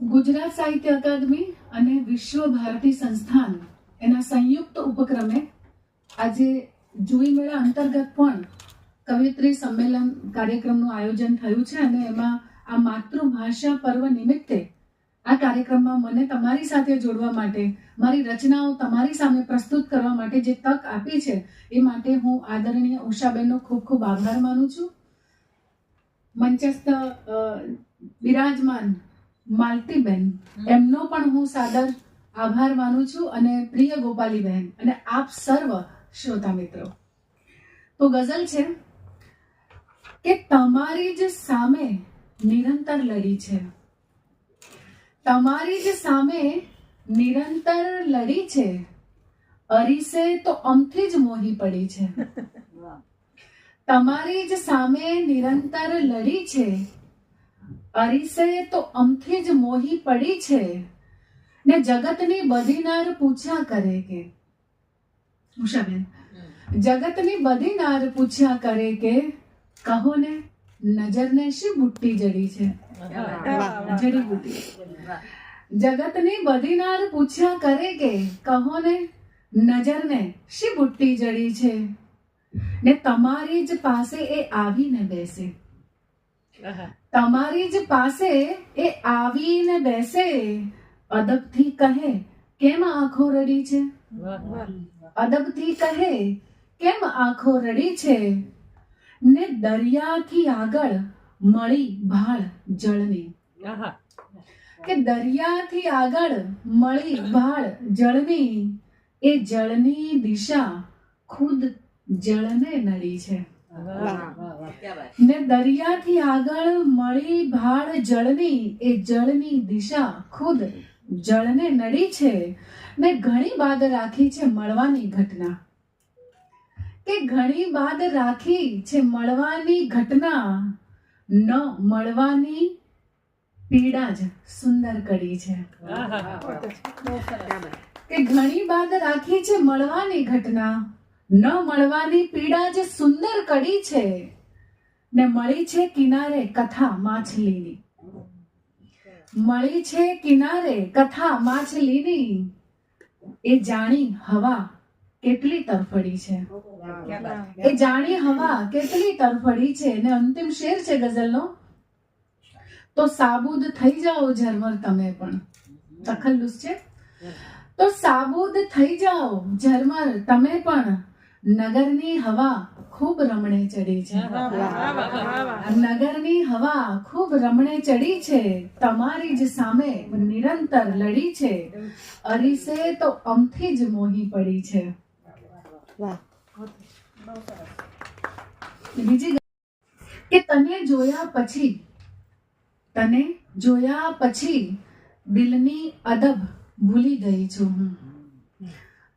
ગુજરાત સાહિત્ય અકાદમી અને વિશ્વ ભારતી સંસ્થાન એના સંયુક્ત ઉપક્રમે આજે જુઈ મેળા અંતર્ગત પણ કવિત્રી સંમેલન કાર્યક્રમનું આયોજન થયું છે અને એમાં આ માતૃભાષા પર્વ નિમિત્તે આ કાર્યક્રમમાં મને તમારી સાથે જોડવા માટે, મારી રચનાઓ તમારી સામે પ્રસ્તુત કરવા માટે જે તક આપી છે, એ માટે હું આદરણીય ઉષાબેનનો ખૂબ ખૂબ આભાર માનું છું. મંચસ્થ બિરાજમાન માલતીબેન એમનો પણ હું સાદર આભાર માનું છું અને પ્રિય ગોપાલીબહેન અને આપ સર્વ શ્રોતા મિત્રો. તો ગઝલ છે કે તમારી જ સામે નિરંતર લડી છે. તમારી જ સામે નિરંતર લડી છે. અરીસે તો અમથી જ મોહી પડી છે. તમારી જ સામે નિરંતર લડી છે. અરીસે તો અમથી જ મોહી પડી છે ને જગતની બધી નાર પૂછ્યા કરે કે. ઉષાબેન જગતની બધી નાર પૂછ્યા કરે કે કહો ને નજરને શી બુટ્ટી જડી છે? જડીબુટ્ટી જગતની બધી નાર પૂછ્યા કરે કે કહો ને નજરને શી બુટ્ટી જડી છે? ને તમારી જ પાસે એ આવીને બેસે. તમારી જ પાસે એ આવીને બેસે અદબથી કહે કેમ આંખો રડી છે? અદબથી કહે કેમ આંખો રડી છે? ને દરિયાથી આગળ મળી ભાળ જળની. કે દરિયાથી આગળ મળી ભાળ જળની એ જળની દિશા ખુદ જળને નડી છે. ને દરિયાથી આગળ મળી ભાળ જળની એ જળની દિશા ખુદ જળને નડી છે ને ઘણી બાદ રાખી છે મળવાની ઘટના. કે ઘણી બાદ રાખી છે મળવાની ઘટના ન મળવાની પીડા જ સુંદર કડી છે. કે ઘણી બાદ રાખી છે મળવાની ઘટના ન મળવાની પીડા જે સુંદર કડી છે, ને મળી છે કિનારે કથા માછલીની. મળી છે કિનારે કથા માછલીની, એ જાણી હવા કેટલી તરફડી છે. એ જાણી હવા કેટલી તરફડી છે, ને અંતિમ શેર છે ગઝલનો? તો સાબુદ થઈ જાઓ ઝરમર તમે પણ. તખલ્લુસ છે? તો સાબુદ થઈ જાઓ ઝરમર તમે પણ. નગરની હવા ખૂબ રમણે ચડી છે. નગરની હવા ખૂબ રમણે ચડી છે. તમારી જ સામે નિરંતર લડી છે. અરીસે તો અમથી જ મોહી પડી છે. બીજી કે તને જોયા પછી તને જોયા પછી દિલની અદબ ભૂલી ગઈ છું હું.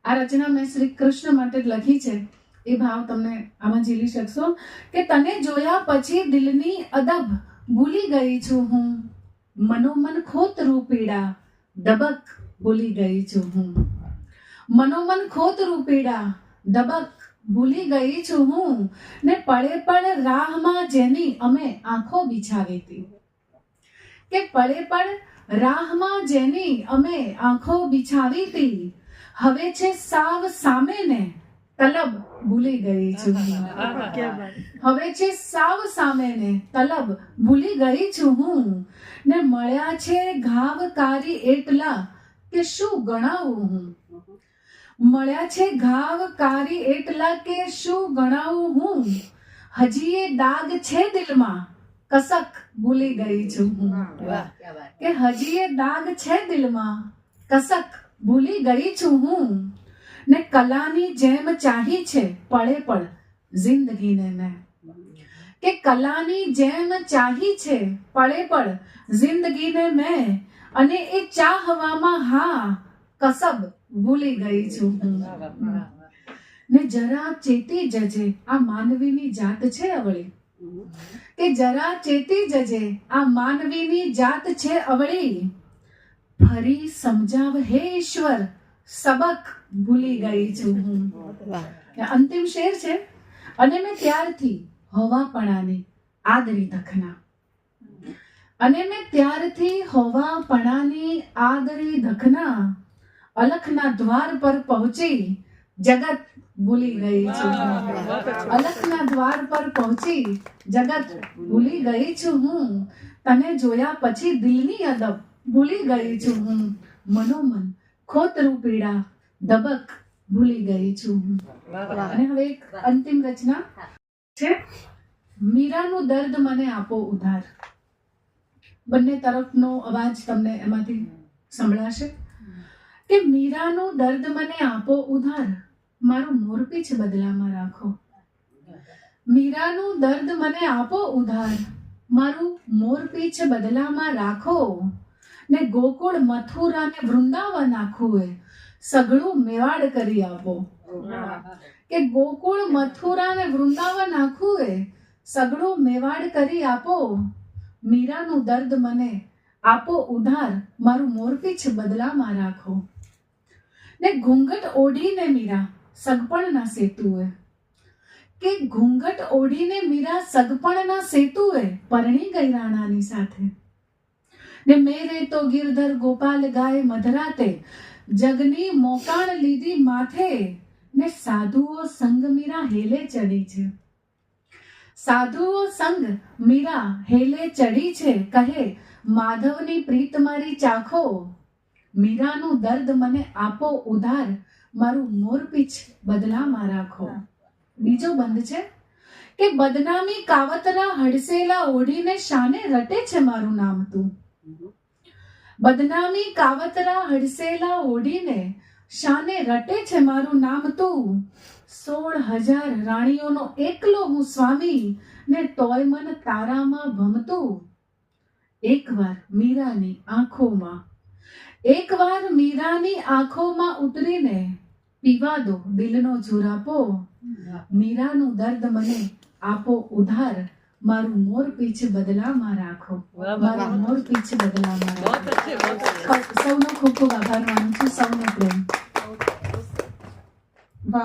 આ રચના મેં શ્રી કૃષ્ણ માટે લખી છે. એ ભાવ તમને આમાં ઝીલી શકશો? કે તને જોયા પછી દિલની અદબ ભૂલી ગઈ છું હું. મનોમન ખોતરૂ પીડા દબક ભૂલી ગઈ છું હું. મનોમન ખોતરૂ પીડા દબક ભૂલી ગઈ છું હું. ને પડે પડ રાહમાં જેની અમે આંખો બિછાવી હતી. કે પડે પડ રાહમાં જેની અમે આંખો બિછાવી હતી. હવે છે સાવ સામે ને તલબ ભૂલી ગઈ છું હવે છે સાવ સામે ને તલબ ભૂલી ગઈ છું હું. ને મળ્યા છે ઘાવકારી એટલા કે શું ગણાવું હું? મળ્યા છે ઘાવકારી એટલા કે શું ગણાવું હું? હજી એ દાગ છે દિલમાં કસક ભૂલી ગઈ છું હું. કે હજી એ દાગ છે દિલમાં કસક ભૂલી ગઈ છું હું. ને કલાની જેમ ચાહી છે પળે પળ જિંદગીને મેં. કે કલાની જેમ ચાહી છે પળે પળ જિંદગીને મેં. અને એ ચાહવામાં હા, કસબ ભૂલી ગઈ છું હું. ને જરા ચેતી જજે આ માનવીની જાત છે અવળી. કે જરા ચેતી જજે આ માનવીની જાત છે અવળી. ફરી સમજાવ હે ઈશ્વર સબક ભૂલી ગઈ છું હું. અંતિમ શેર છે. અને મેં ત્યારથી હોવાપણાને આદરી દખના. અને મેં ત્યારથી હોવાપણાની આદરી દખના. અલખના દ્વાર પર પહોંચી જગત ભૂલી ગઈ છું અલખના દ્વાર પર પહોંચી જગત ભૂલી ગઈ છું હું. તને જોયા પછી દિલની અદબ ભૂલી ગઈ છું હું. મનોમન, ખોતરું પીડા દબક ભૂલી ગઈ છું હું. અને હવે એક અંતિમ રચના છે. મીરાનું દર્દ મને આપો ઉધાર. બંને તરફનો અવાજ તમને એમાંથી સંભળાશે. કે મીરાનું દર્દ મને આપો ઉધાર. મારું મોરપીછ બદલામાં રાખો. મીરાનું દર્દ મને આપો ઉધાર. મારું મોરપીછ બદલામાં રાખો. ને ગોકુળ મથુરા ને વૃંદાવન આખું એ. સઘળું મેવાડ કરી આપો. કે ગોકુળ, મથુરા ને વૃંદાવન આખું એ. સગળું મેવાડ કરી આપો. મીરાનું દર્દ મને. આપો ઉધાર. મારું મોરપીછ બદલામાં રાખો. ને ઘૂંઘટ ઓઢીને મીરા સગપણના સેતુએ. કે ઘૂંઘટ ઓઢીને મીરા સગપણના સેતુએ પરણી ગઈ રાણાની સાથે. ને મેરે તો ગિરધર ગોપાલ ગાય મધરાતે જગની મોકાણ લીધી માથે ને સાધુઓ સંગ મીરા હેલે ચડી છે. સાધુઓ સંગ મીરા હેલે ચડી છે કહે માધવની પ્રીત મારી ચાખો. મીરાનું દર્દ મને આપો ઉધાર મારું મોરપીછ બદલામાં રાખો. બીજો બંધ છે કે બદનામી કાવતરા હડસેલા ઓઢીને શાને રટે છે મારું નામ તું. બદનામી કાવતરા હડસેલા ઓઢીને શાને રટે છે મારું નામ તું. સોળ હજાર રાણીઓનો એકલો હું સ્વામી ને તોય મન તારામાં ભમતું. એકવાર મીરાની આંખોમાં, એકવાર મીરાની આંખોમાં ઉતરીને પીવા દો દિલનો ઝુરાપો. મીરાનું દર્દ મને આપો ઉધાર. મારું મોર પીછ બદલામાં રાખો. મારું મોર પીછ બદલામાં રાખો. સૌનો ખૂબ ખૂબ આભાર માનું છું સૌનો પ્રેમ.